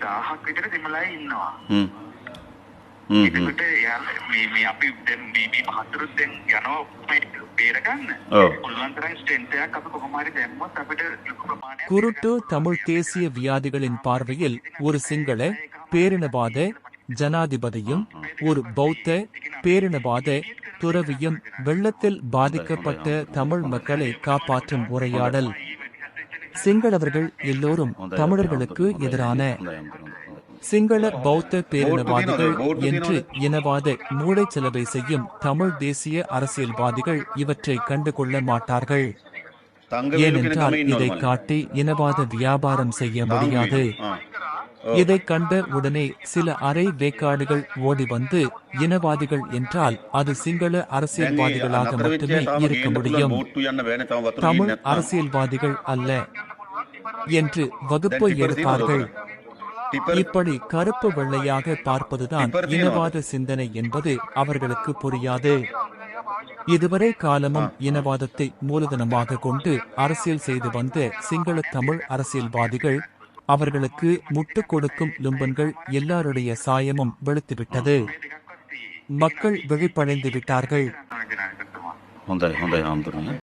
දහහක් විතර දෙමළයි ඉන්නවා. හ්ම්. හ්ම් හ්ම්. එතකොට යාළ මේ මේ අපි දැන් මේ මේ මහතුරුත් දැන් යනවා මේ බේරගන්න. ඔව්. පුළුවන් තරම් ස්ට්‍රෙන්ත් එකක් අපි කොහොම හරි දැම්මොත් අපිට ලොකු ප්‍රමාණයක් குருட்டு தமிழ் தேசிய வியாதிகளின் பார்வையில் ஒரு சிங்கள பேரினவாத ஜனாதிபதியும் ஒரு பௌத்த பேரினவாத துறவியும் வெள்ளத்தில் பாதிக்கப்பட்ட தமிழ் மக்களை காப்பாற்றும் உரையாடல் சிங்களவர்கள் எல்லோரும் தமிழர்களுக்கு எதிரான சிங்கள பௌத்த பேரினவாதிகள் என்று இனவாத மூளை செலவை செய்யும் தமிழ் தேசிய அரசியல்வாதிகள் இவற்றை கண்டுகொள்ள மாட்டார்கள். ஏனென்றால் இதை காட்டி இனவாத வியாபாரம் செய்ய முடியாது. இதை கண்ட உடனே சில அரை வேக்காடுகள் ஓடி வந்து இனவாதிகள் என்றால் அது சிங்கள அரசியல்வாதிகளாக மட்டுமே இருக்க முடியும். தமிழ் அரசியல்வாதிகள் அல்ல. என்று வகுப்பு எடுத்தார்கள் இப்படி கருப்பு வெள்ளையாக பார்ப்பதுதான் இனவாத சிந்தனை என்பது அவர்களுக்கு புரியாது. இதுவரை காலமும் இனவாதத்தை மூலதனமாக கொண்டு அரசியல் செய்து வந்த சிங்கள தமிழ் அரசியல்வாதிகள் அவர்களுக்கு முட்டுக் கொடுக்கும் லும்பன்கள் எல்லாருடைய சாயமும் வெளுத்துவிட்டது. மக்கள் விழிப்படைந்து விட்டார்கள்.